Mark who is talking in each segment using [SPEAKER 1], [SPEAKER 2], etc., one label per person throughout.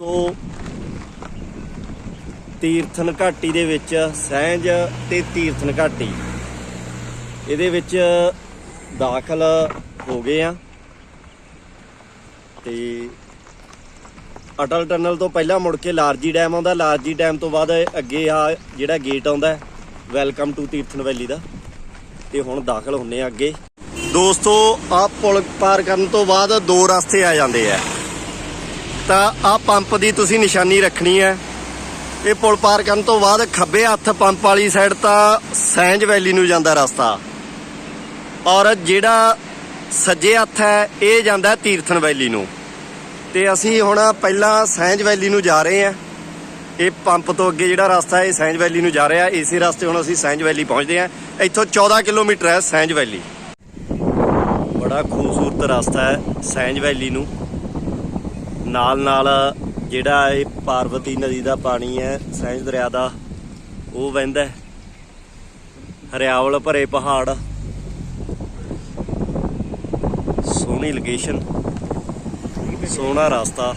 [SPEAKER 1] ਤੋਂ ਤੀਰਥਨ ਘਾਟੀ ਦੇ ਵਿੱਚ ਸਹਿਜ ਤੇ ਤੀਰਥਨ ਘਾਟੀ। ਇਹਦੇ ਵਿੱਚ ਦਾਖਲ ਹੋ ਗਏ ਆ। ਤੇ ਅਟਲ ਟਨਲ ਤੋਂ ਪਹਿਲਾਂ ਮੁੜ ਕੇ ਲਾਰਜੀ ਡੈਮ ਆਉਂਦਾ। ਲਾਰਜੀ ਡੈਮ ਤੋਂ ਬਾਅਦ ਅੱਗੇ ਆ ਜਿਹੜਾ ਗੇਟ ਆਉਂਦਾ ਵੈਲਕਮ ਟੂ ਤੀਰਥਨ ਵੈਲੀ ਦਾ। ਤੇ ਹੁਣ ਦਾਖਲ ਹੁੰਨੇ ਆ ਅੱਗੇ। ਦੋਸਤੋ ਆ ਪੁਲ ਪਾਰ ਕਰਨ ਤੋਂ ਬਾਅਦ ਦੋ ਰਸਤੇ ਆ ਜਾਂਦੇ ਆ। ਤਾਂ ਆ ਪੰਪ ਦੀ ਤੁਸੀਂ ਨਿਸ਼ਾਨੀ ਰੱਖਣੀ ਹੈ। ਇਹ ਪੁਲ ਪਾਰ ਕਰਨ ਤੋਂ ਬਾਅਦ ਖੱਬੇ ਹੱਥ ਪੰਪ ਵਾਲੀ ਸਾਈਡ ਤਾਂ ਸੈਂਜ ਵੈਲੀ ਨੂੰ ਜਾਂਦਾ ਰਸਤਾ। ਔਰ ਜਿਹੜਾ ਸੱਜੇ ਹੱਥ ਹੈ, ਇਹ ਜਾਂਦਾ ਤੀਰਥਨ ਵੈਲੀ ਨੂੰ। ਤੇ ਅਸੀਂ ਹੁਣ ਪਹਿਲਾਂ ਸੈਂਜ ਵੈਲੀ ਨੂੰ ਜਾ ਰਹੇ ਹਾਂ। ਇਹ ਪੰਪ ਤੋਂ ਅੱਗੇ ਜਿਹੜਾ ਰਸਤਾ ਹੈ, ਇਹ ਸੈਂਜ ਵੈਲੀ ਨੂੰ ਜਾ ਰਿਹਾ। ਇਸੇ ਰਸਤੇ ਹੁਣ ਅਸੀਂ ਸੈਂਜ ਵੈਲੀ ਪਹੁੰਚਦੇ ਹਾਂ। ਇੱਥੋਂ 14 ਕਿਲੋਮੀਟਰ ਹੈ ਸੈਂਜ ਵੈਲੀ। ਬੜਾ ਖੂਬਸੂਰਤ ਰਸਤਾ ਹੈ ਸੈਂਜ ਵੈਲੀ ਨੂੰ। ਨਾਲ ਨਾਲ ਜਿਹੜਾ ਇਹ ਪਾਰਵਤੀ ਨਦੀ ਦਾ ਪਾਣੀ ਹੈ ਸੈਂਜ ਦਰਿਆ ਦਾ, ਉਹ ਵਹਿੰਦਾ ਹਰਿਆਵਲ ਭਰੇ ਪਹਾੜ। ਸੋਹਣੀ ਲੋਕੇਸ਼ਨ ਸੋਹਣਾ ਰਸਤਾ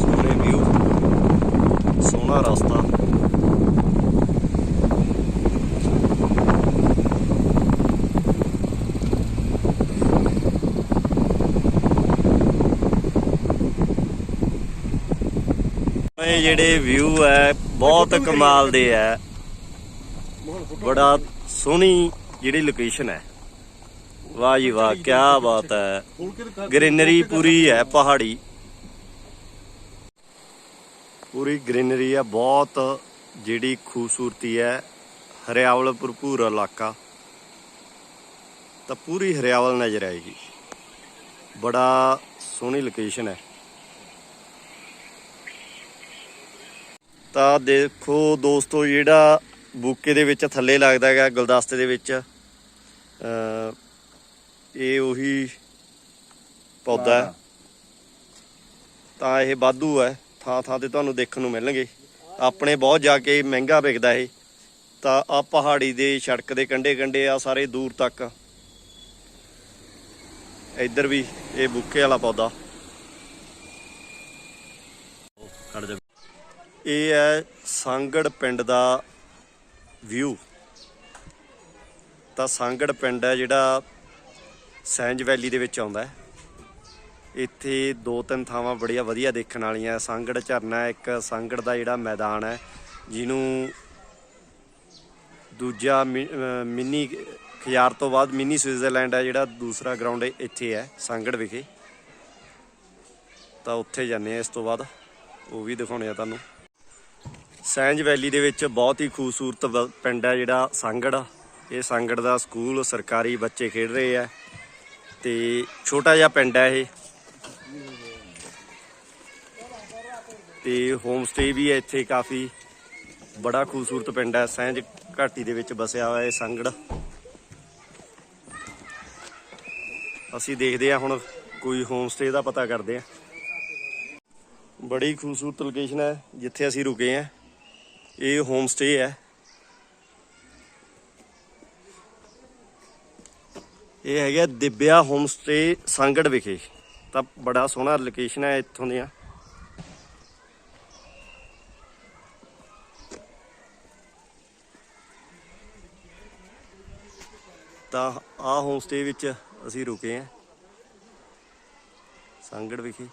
[SPEAKER 1] ਸੋਹਣੇ ਵਿਊ ਸੋਹਣਾ ਰਸਤਾ ਇਹ ਜਿਹੜੇ ਵਿਊ ਹੈ, ਬਹੁਤ ਕਮਾਲ ਦੇ ਹੈ। ਬੜਾ ਸੋਹਣੀ ਜਿਹੜੀ ਲੋਕੇਸ਼ਨ ਹੈ। ਵਾਹ ਜੀ ਵਾਹ ਕੀ ਬਾਤ ਹੈ। ਗ੍ਰੀਨਰੀ ਪੂਰੀ ਹੈ, ਪਹਾੜੀ। ਪੂਰੀ ਗ੍ਰੀਨਰੀ ਹੈ, ਬਹੁਤ ਜਿਹੜੀ ਖੂਬਸੂਰਤੀ ਹੈ, ਹਰਿਆਵਲ ਭਰਪੂਰ ਇਲਾਕਾ। ਤਾਂ ਪੂਰੀ ਹਰਿਆਵਲ ਨਜ਼ਰ ਆਏਗੀ। ਬੜਾ ਸੋਹਣੀ ਲੋਕੇਸ਼ਨ ਹੈ। ਤਾਂ ਦੇਖੋ ਦੋਸਤੋ ਜਿਹੜਾ ਬੂਕੇ ਦੇ ਵਿੱਚ ਥੱਲੇ ਲੱਗਦਾ ਹੈਗਾ ਗੁਲਦਸਤੇ ਦੇ ਵਿੱਚ ਅ ਇਹ ਉਹੀ ਪੌਦਾ ਤਾਂ ਇਹ ਵਾਧੂ ਹੈ। ਥਾਂ ਥਾਂ ਤੇ ਤੁਹਾਨੂੰ ਦੇਖਣ ਨੂੰ ਮਿਲਣਗੇ। ਆਪਣੇ ਬਹੁਤ ਜਾ ਕੇ ਮਹਿੰਗਾ ਵਿਕਦਾ ਇਹ। ਤਾਂ ਆ ਪਹਾੜੀ ਦੇ ਸੜਕ ਦੇ ਕੰਢੇ ਕੰਢੇ ਆ ਸਾਰੇ ਦੂਰ ਤੱਕ। ਇੱਧਰ ਵੀ ਇਹ ਬੂਕੇ ਵਾਲਾ ਪੌਦਾ। ਇਹ ਹੈ ਸੰਗੜ ਪਿੰਡ ਦਾ ਵਿਊ ਤਾਂ ਸੰਗੜ ਪਿੰਡ ਹੈ ਜਿਹੜਾ ਸੈਂਜ ਵੈਲੀ ਦੇ ਵਿੱਚ ਆਉਂਦਾ ਹੈ। ਇੱਥੇ ਦੋ ਤਿੰਨ ਥਾਵਾਂ ਬੜੀਆਂ ਵਧੀਆ ਦੇਖਣ ਵਾਲੀਆਂ ਸੰਗੜ ਝਰਨਾ ਇੱਕ ਸੰਗੜ ਦਾ ਜਿਹੜਾ ਮੈਦਾਨ ਹੈ, ਜਿਹਨੂੰ ਦੂਜਾ ਮਿ- ਮਿੰਨੀ ਖਿਆਰ ਤੋਂ ਬਾਅਦ ਮਿੰਨੀ ਸਵਿਟਜ਼ਰਲੈਂਡ ਹੈ, ਜਿਹੜਾ ਦੂਸਰਾ ਗਰਾਊਂਡ ਇੱਥੇ ਹੈ, ਸੰਗੜ ਵਿਖੇ। ਤਾਂ ਉੱਥੇ ਜਾਂਦੇ ਆ ਇਸ ਤੋਂ ਬਾਅਦ। ਉਹ ਵੀ ਦਿਖਾਉਣੇ ਆ ਤੁਹਾਨੂੰ। ਸੈਂਜ ਵੈਲੀ ਦੇ ਵਿੱਚ ਬਹੁਤ ਹੀ ਖੂਬਸੂਰਤ ਵ- ਪਿੰਡ ਹੈ ਜਿਹੜਾ ਸੰਗੜ ਇਹ ਸੰਗੜ ਦਾ ਸਕੂਲ ਸਰਕਾਰੀ ਬੱਚੇ ਖੇਡ ਰਹੇ ਆ। ਤੇ ਛੋਟਾ ਜਿਹਾ ਪਿੰਡ ਹੈ ਇਹ। ਤੇ ਹੋਮ ਸਟੇ ਵੀ ਹੈ ਇੱਥੇ ਕਾਫੀ। ਬੜਾ ਖੂਬਸੂਰਤ ਪਿੰਡ ਹੈ। ਸੈਂਜ ਘਾਟੀ ਦੇ ਵਿੱਚ ਬਸਿਆ ਹੋਇਆ ਇਹ ਸੰਗੜ। ਅਸੀਂ ਦੇਖਦੇ ਆ ਹੁਣ ਕੋਈ ਹੋਮ ਸਟੇ ਦਾ ਪਤਾ ਕਰਦੇ ਆ ਬੜੀ ਖੂਬਸੂਰਤ ਲੋਕੇਸ਼ਨ ਹੈ। ਜਿੱਥੇ ਅਸੀਂ ਰੁਕੇ ਆ ਇਹ ਹੋਮ ਸਟੇ ਹੈ। ਇਹ ਹੈਗਾ ਦਿਬਿਆ ਹੋਮ ਸਟੇ ਸੰਗੜ ਵਿਖੇ। ਤਾਂ ਬੜਾ ਸੋਹਣਾ ਲੋਕੇਸ਼ਨ ਹੈ ਇੱਥੋਂ ਦੀਆਂ। ਤਾਂ ਆ ਹੋਮ ਸਟੇ ਵਿੱਚ ਅਸੀਂ ਰੁਕੇ ਆ ਸੰਗੜ ਵਿਖੇ।